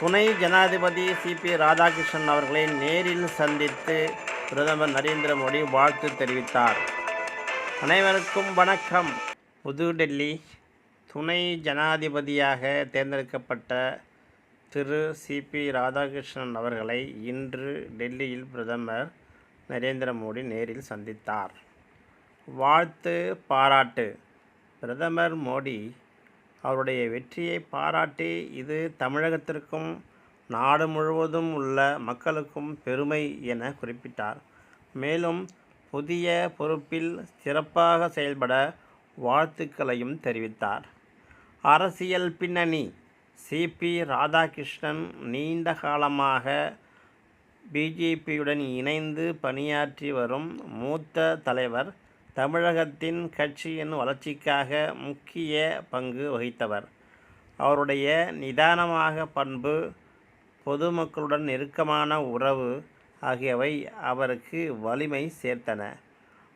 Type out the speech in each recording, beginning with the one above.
துணை ஜனாதிபதி சிபி ராதாகிருஷ்ணன் அவர்களை நேரில் சந்தித்து பிரதமர் நரேந்திர மோடி வாழ்த்து தெரிவித்தார். அனைவருக்கும் வணக்கம். புதுடெல்லி துணை ஜனாதிபதியாக தேர்ந்தெடுக்கப்பட்ட திரு சிபி ராதாகிருஷ்ணன் அவர்களை இன்று டெல்லியில் பிரதமர் நரேந்திர மோடி நேரில் சந்தித்தார். வாழ்த்து பாராட்டு. பிரதமர் மோடி அவருடைய வெற்றியை பாராட்டி இது தமிழகத்திற்கும் நாடு முழுவதும் உள்ள மக்களுக்கும் பெருமை என குறிப்பிட்டார். மேலும் புதிய பொறுப்பில் சிறப்பாக செயல்பட வாழ்த்துக்களையும் தெரிவித்தார். அரசியல் பின்னணி சிபி ராதாகிருஷ்ணன் நீண்ட காலமாக பிஜேபியுடன் இணைந்து பணியாற்றி வரும் மூத்த தலைவர் தமிழகத்தின் கட்சியின் வளர்ச்சிக்காக முக்கிய பங்கு வகித்தவர். அவருடைய நிதானமாக பண்பு பொதுமக்களுடன் நெருக்கமான உறவு ஆகியவை அவருக்கு வலிமை சேர்த்தன.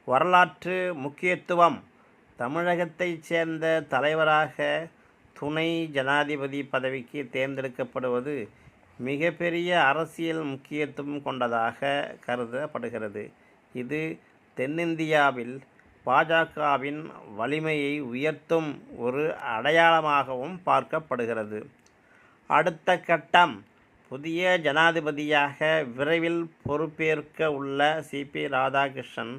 வரலாற்று முக்கியத்துவம் தமிழகத்தைச் சேர்ந்த தலைவராக துணை ஜனாதிபதி பதவிக்கு தேர்ந்தெடுக்கப்படுவது மிகப்பெரிய அரசியல் முக்கியத்துவம் கொண்டதாக கருதப்படுகிறது. இது தென்னிந்தியாவில் பாஜகவின் வலிமையை உயர்த்தும் ஒரு அடையாளமாகவும் பார்க்கப்படுகிறது. அடுத்த கட்டம் புதிய ஜனாதிபதியாக விரைவில் பொறுப்பேற்க உள்ள சிபி ராதாகிருஷ்ணன்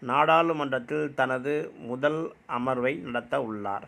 நாடாளுமன்றத்தில் தனது முதல் அமர்வை நடத்த உள்ளார்.